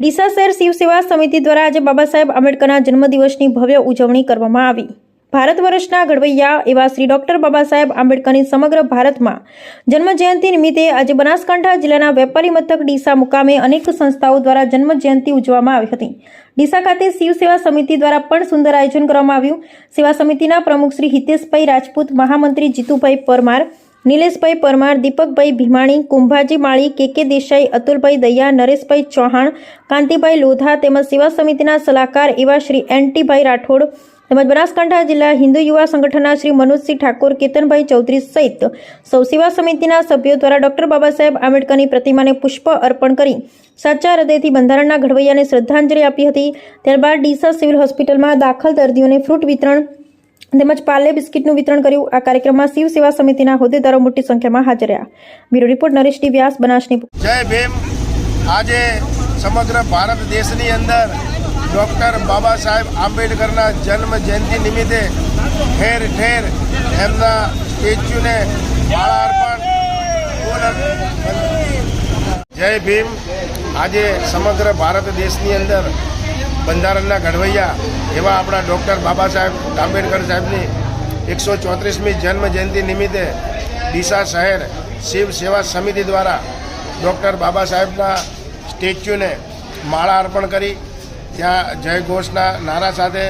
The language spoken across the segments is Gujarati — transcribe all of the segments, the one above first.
ડીસા શહેર શિવસેવા સમિતિ દ્વારા આજે બાબા સાહેબ આંબેડકરના જન્મદિવસની ભવ્ય ઉજવણી કરવામાં આવી. ભારત વર્ષના ઘડવૈયા એવા શ્રી ડોક્ટર બાબા સાહેબ આંબેડકરની સમગ્ર ભારતમાં જન્મજયંતિ નિમિત્તે આજે બનાસકાંઠા જિલ્લાના વેપારી મથક ડીસા મુકામે અનેક સંસ્થાઓ દ્વારા જન્મજયંતિ ઉજવવામાં આવી હતી. ડીસા ખાતે શિવસેવા સમિતિ દ્વારા પણ સુંદર આયોજન કરવામાં આવ્યું. સેવા સમિતિના પ્રમુખ શ્રી હિતેશભાઈ રાજપૂત, મહામંત્રી જીતુભાઈ પરમાર નિલેશભાઈ પરમાર, દીપકભાઈ ભીમાણી, કુંભાજી માળી, કે કે દેસાઈ, અતુલભાઈ દૈયા, નરેશભાઈ ચૌહાણ, કાંતિભાઈ લોધા તેમજ સેવા સમિતિના સલાહકાર એવા શ્રી એનટીભાઈ રાઠોડ તેમજ બનાસકાંઠા જિલ્લા હિન્દુ યુવા સંગઠનના શ્રી મનોજસિંહ ઠાકોર, કેતનભાઈ ચૌધરી સહિત સૌ સેવા સમિતિના સભ્યો દ્વારા ડોક્ટર બાબા સાહેબ આંબેડકરની પ્રતિમાને પુષ્પ અર્પણ કરી સાચા હૃદયથી બંધારણના ઘડવૈયાને શ્રદ્ધાંજલિ આપી હતી. ત્યારબાદ ડીસા સિવિલ હોસ્પિટલમાં દાખલ દર્દીઓને ફ્રૂટ વિતરણ તેમજ પાર્લે બિસ્કીટનું વિતરણ કર્યું. આ કાર્યક્રમમાં શિવ સમિતિના હોદ્દેદારો મોટી સંખ્યામાં હાજર રહ્યા. Bureau report Naresh D Vyas, બનાસની જય ભીમ. આજે સમગ્ર ભારત દેશની અંદર ડૉક્ટર બાબા સાહેબ આંબેડકરના જન્મ જયંતિ નિમિત્તે ઠેર ઠેર એમના સ્ટેચ્યુને માળા અર્પણ જય ભીમ. આજે સમગ્ર ભારત દેશની અંદર બંધારણના ઘડવૈયા એવા આપણા ડૉક્ટર બાબા સાહેબ આંબેડકર સાહેબની એકસો ચોત્રીસમી જન્મ જયંતિ નિમિત્તે ડીસા શહેર શિવ સેવા સમિતિ દ્વારા ડૉક્ટર બાબા સાહેબના સ્ટેચ્યુને માળા અર્પણ કરી, ત્યાં જય ઘોષના નારા સાથે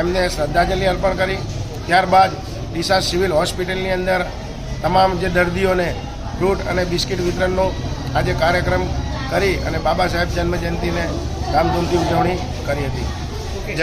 એમને શ્રદ્ધાંજલિ અર્પણ કરી. ત્યારબાદ ડીસા સિવિલ હોસ્પિટલની અંદર તમામ જે દર્દીઓને ફ્રૂટ અને બિસ્કિટ વિતરણનો આજે કાર્યક્રમ કરી અને બાબા સાહેબ જન્મજયંતિને ધામધૂમથી ઉજવણી કરી હતી. જય